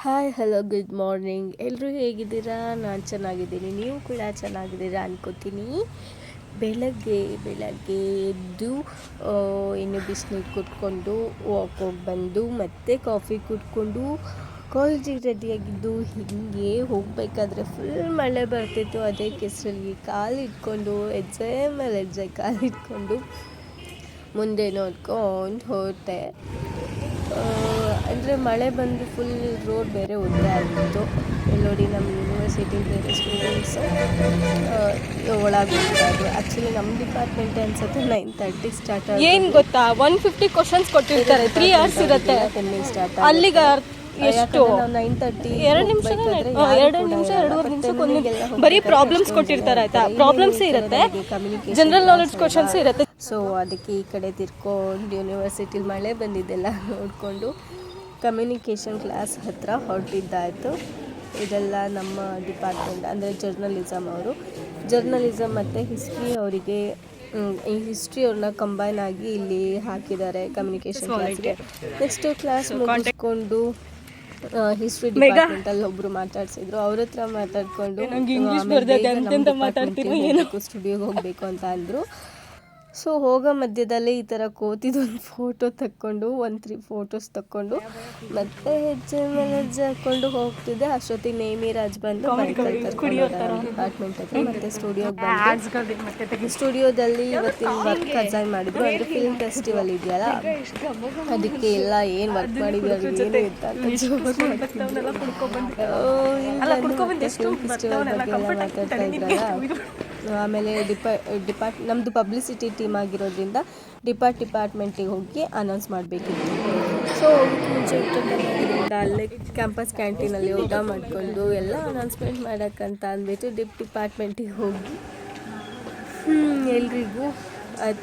Hi hello good morning ಎಲ್ಲರೂ ಹೇಗಿದ್ದೀರಾ? ನಾನು ಚೆನ್ನಾಗಿದ್ದೀನಿ. ನೀವು ಕೂಡ ಚೆನ್ನಾಗಿದ್ದೀರಾ ಅನ್ಕೋತೀನಿ. ಬೆಳಗ್ಗೆ ಬೆಳಗ್ಗೆ ಎದ್ದು ಇನ್ನು ಬಿಸಿನೀರು ಕುಟ್ಕೊಂಡು ವಾಕ್ ಹೋಗಿ ಬಂದು, ಮತ್ತೆ ಕಾಫಿ ಕುಟ್ಕೊಂಡು ಕಾಲೇಜಿಗೆ ರೆಡಿಯಾಗಿದ್ದು ಹೀಗೆ ಹೋಗಬೇಕಾದ್ರೆ ಫುಲ್ ಮಳೆ ಬರ್ತಿತ್ತು. ಅದೇ ಕೆಸರಲ್ಲಿ ಕಾಲಿಟ್ಕೊಂಡು ಹೆಜ್ಜೆ ಮೇಲೆ ಹೆಜ್ಜೆ ಕಾಲಿಟ್ಕೊಂಡು ಮುಂದೆ ನೋಡ್ಕೊಂಡು ಹೊರಟೆ ಅಂದರೆ ಮಳೆ ಬಂದು ಫುಲ್ ರೋಡ್ ಬೇರೆ ಉದ್ದ ಆಗಿತ್ತು. ಇಲ್ಲಿ ನೋಡಿ ನಮ್ಮ ಯೂನಿವರ್ಸಿಟಿ ಬೇರೆ ಸ್ಟೂಡೆಂಟ್ಸ್ ಒಳಗೆ ಹೋಗ್ತಾರೆ ಆ್ಯಕ್ಚುಲಿ ನಮ್ಮ ಡಿಪಾರ್ಟ್ಮೆಂಟ್ ಅನ್ಸುತ್ತೆ? ನೈನ್ ತರ್ಟಿ ಸ್ಟಾರ್ಟ್ ಏನು ಗೊತ್ತಾ? ಒನ್ ಫಿಫ್ಟಿ ಕ್ವಶನ್ಸ್ ಕೊಟ್ಟಿರ್ತಾರೆ. ತ್ರೀ ಅವರ್ಸ್ ಇರುತ್ತೆ. ಟೆನ್ನಿಂಗ್ ಸ್ಟಾರ್ಟ್ ಅಲ್ಲಿಗೆ ಎಷ್ಟು? ನೈನ್ ತರ್ಟಿ ಎರಡು ನಿಮಿಷ ಎರಡು ನಿಮಿಷ ಎರಡೂವರೆ ನಿಮಿಷಕ್ಕೊಂದು ಬರೀ ಪ್ರಾಬ್ಲಮ್ಸ್ ಕೊಟ್ಟಿರ್ತಾರೆ ಆಯ್ತಾ? ಪ್ರಾಬ್ಲಮ್ಸ್ ಇರುತ್ತೆ. ಜನರಲ್ ನಾಲೆಡ್ಜ್ ಕ್ವಶನ್ಸ್ ಇರುತ್ತೆ. ಸೊ ಅದಕ್ಕೆ ಈ ಕಡೆ ತಿರ್ಕೊಂಡು ಯೂನಿವರ್ಸಿಟಿಲಿ ಮಳೆ ಬಂದಿದ್ದೆಲ್ಲ ನೋಡಿಕೊಂಡು ಕಮ್ಯುನಿಕೇಷನ್ ಕ್ಲಾಸ್ ಹತ್ತಿರ ಹೊರಟಿದ್ದಾಯಿತು. ಇದೆಲ್ಲ ನಮ್ಮ ಡಿಪಾರ್ಟ್ಮೆಂಟ್ ಅಂದರೆ ಜರ್ನಲಿಸಮ್ ಅವರು. ಜರ್ನಲಿಸಮ್ ಮತ್ತು ಹಿಸ್ಟ್ರಿ ಅವರಿಗೆ ಈ ಹಿಸ್ಟ್ರಿ ಅವ್ರನ್ನ ಕಂಬೈನ್ ಆಗಿ ಇಲ್ಲಿ ಹಾಕಿದ್ದಾರೆ ಕಮ್ಯುನಿಕೇಷನ್ ಕ್ಲಾಸ್ಗೆ ನೆಕ್ಸ್ಟ್ ಕ್ಲಾಸ್ ಮುಗಿಸ್ಕೊಂಡು ಹಿಸ್ಟ್ರಿ ಡಿಪಾರ್ಟ್ಮೆಂಟಲ್ಲಿ ಒಬ್ಬರು ಮಾತಾಡ್ಸಿದ್ರು. ಅವ್ರ ಹತ್ರ ಮಾತಾಡಿಕೊಂಡು ಸ್ಟುಡಿಯೋಗೆ ಹೋಗಬೇಕು ಅಂತ ಅಂದರು. ಸೊ ಹೋಗೋ ಮಧ್ಯದಲ್ಲಿ ಈ ಥರ ಕೋತಿದೊಂದು ಫೋಟೋ ತಕ್ಕೊಂಡು ಒಂದು ತ್ರೀ ಫೋಟೋಸ್ ತಕ್ಕೊಂಡು ಮತ್ತೆ ಹೆಜ್ಜೆ ಮೇಲೆ ಹೆಜ್ಜೆ ಹಾಕ್ಕೊಂಡು ಹೋಗ್ತಿದ್ದೆ. ಅಷ್ಟೊತ್ತಿಗೆ ನೇಮಿ ರಾಜ್ ಬಂದು ಅಪಾರ್ಟ್ಮೆಂಟ್ ಹತ್ರ. ಮತ್ತೆ ಸ್ಟುಡಿಯೋಗೆ ಬಂದು ಸ್ಟುಡಿಯೋದಲ್ಲಿ ಇವತ್ತಿನ ವರ್ಕ್ ಅಜಾಯ್ ಮಾಡಿದ್ರು. ಅಂದರೆ ಫಿಲ್ಮ್ ಫೆಸ್ಟಿವಲ್ ಇದೆಯಲ್ಲ? ಅದಕ್ಕೆ ಎಲ್ಲ ಏನು ವರ್ಕ್ ಮಾಡಿದ್ರು ಏನು ಇತ್ತ ಫೆಸ್ಟಿವಲ್ ಬಗ್ಗೆ ಎಲ್ಲ ಮಾತಾಡ್ತಾ ಇದ್ರಲ್ಲ? ಆಮೇಲೆ ಡಿಪಾ, ಡಿಪಾರ್ಟ್ ನಮ್ಮದು ಪಬ್ಲಿಸಿಟಿ ಟೀಮ್ ಆಗಿರೋದ್ರಿಂದ ಡಿಪಾರ್ಟ್ ಡಿಪಾರ್ಟ್ಮೆಂಟಿಗೆ ಹೋಗಿ ಅನೌನ್ಸ್ ಮಾಡಬೇಕಿತ್ತು. ಸೊ ಮುಂಚೆ ಅಲ್ಲೇ ಕ್ಯಾಂಪಸ್ ಕ್ಯಾಂಟೀನಲ್ಲಿ ಊಟ ಮಾಡಿಕೊಂಡು ಎಲ್ಲ ಅನೌನ್ಸ್ಮೆಂಟ್ ಮಾಡೋಕ್ಕಂತ ಅಂದ್ಬಿಟ್ಟು ಡಿಪ್, ಡಿಪಾರ್ಟ್ಮೆಂಟಿಗೆ ಹೋಗಿ ಎಲ್ರಿಗೂ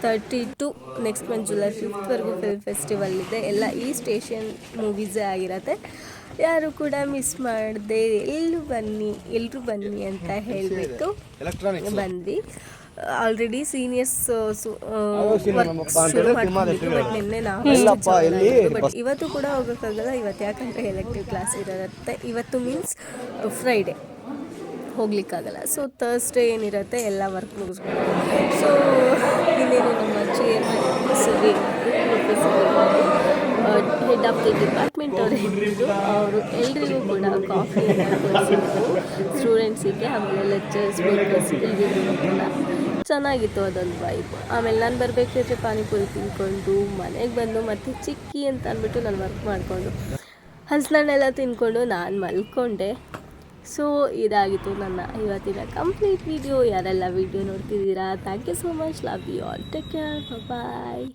thirty to next month July ಫಿಫ್ತ್ವರೆಗೂ film festival ಇದೆ. ಎಲ್ಲ ಈ ಸ್ಟೇಷನ್ ಮೂವೀಸೇ ಆಗಿರತ್ತೆ. ಯಾರು ಕೂಡ ಮಿಸ್ ಮಾಡದೆ ಎಲ್ಲರೂ ಬನ್ನಿ ಎಲ್ಲರೂ ಬನ್ನಿ ಅಂತ ಹೇಳಿಬಿಟ್ಟು ಬಂದ್ವಿ. ಆಲ್ರೆಡಿ ಸೀನಿಯರ್ಸ್ ನಿನ್ನೆ ನಾವು ಬಟ್ ಇವತ್ತು ಕೂಡ ಹೋಗೋಕ್ಕಾಗಲ್ಲ ಇವತ್ತು ಯಾಕಂದ್ರೆ ಎಲೆಕ್ಟಿವ್ ಕ್ಲಾಸ್ ಇರುತ್ತೆ. ಇವತ್ತು ಮೀನ್ಸ್ ಫ್ರೈಡೇ ಹೋಗ್ಲಿಕ್ಕಾಗಲ್ಲ. ಸೊ ಥರ್ಸ್ಡೇ ಏನಿರುತ್ತೆ ಎಲ್ಲ ವರ್ಕ್ ಮುಗಿಸ್ಕೊಂಡು. ಸೊ ಇನ್ನೇನು ನಮ್ಮ ಚೇರ್ಮನ್ ಸರಿ ಹೆಡ್ ಆಫ್ ದಿ ಡಿಪಾರ್ಟ್ಮೆಂಟ್ ಅವರು ಹೇಳಿದ್ರು ಅವರು ಎಲ್ರಿಗೂ ಕೂಡ ಕಾಫಿ ಸ್ಟೂಡೆಂಟ್ಸಿಗೆ ಆಮೇಲೆ ಲೆಕ್ಚರ್ಸ್ ಎಲ್ರಿಗೂ ಕೂಡ ಚೆನ್ನಾಗಿತ್ತು ಅದೊಂದು ವೈಬ್ ಆಮೇಲೆ ನಾನು ಬರಬೇಕಿದ್ರೆ ಪಾನಿಪುರಿ ತಿನ್ಕೊಂಡು, ಮನೆಗೆ ಬಂದು ಮತ್ತು ಚಿಕ್ಕಿ ಅಂತ ಅಂದ್ಬಿಟ್ಟು ನಾನು ವರ್ಕ್ ಮಾಡಿಕೊಂಡು. ಹಸ್ಲಣ್ಣೆಲ್ಲ ತಿನ್ಕೊಂಡು ನಾನು ಮಲ್ಕೊಂಡೆ. ಸೊ ಇದಾಗಿತ್ತು ನನ್ನ ಇವತ್ತಿನ ಕಂಪ್ಲೀಟ್ ವಿಡಿಯೋ ಯಾರೆಲ್ಲ ವಿಡಿಯೋ ನೋಡ್ತಿದ್ದೀರಾ? Thank you so much love you all take care bye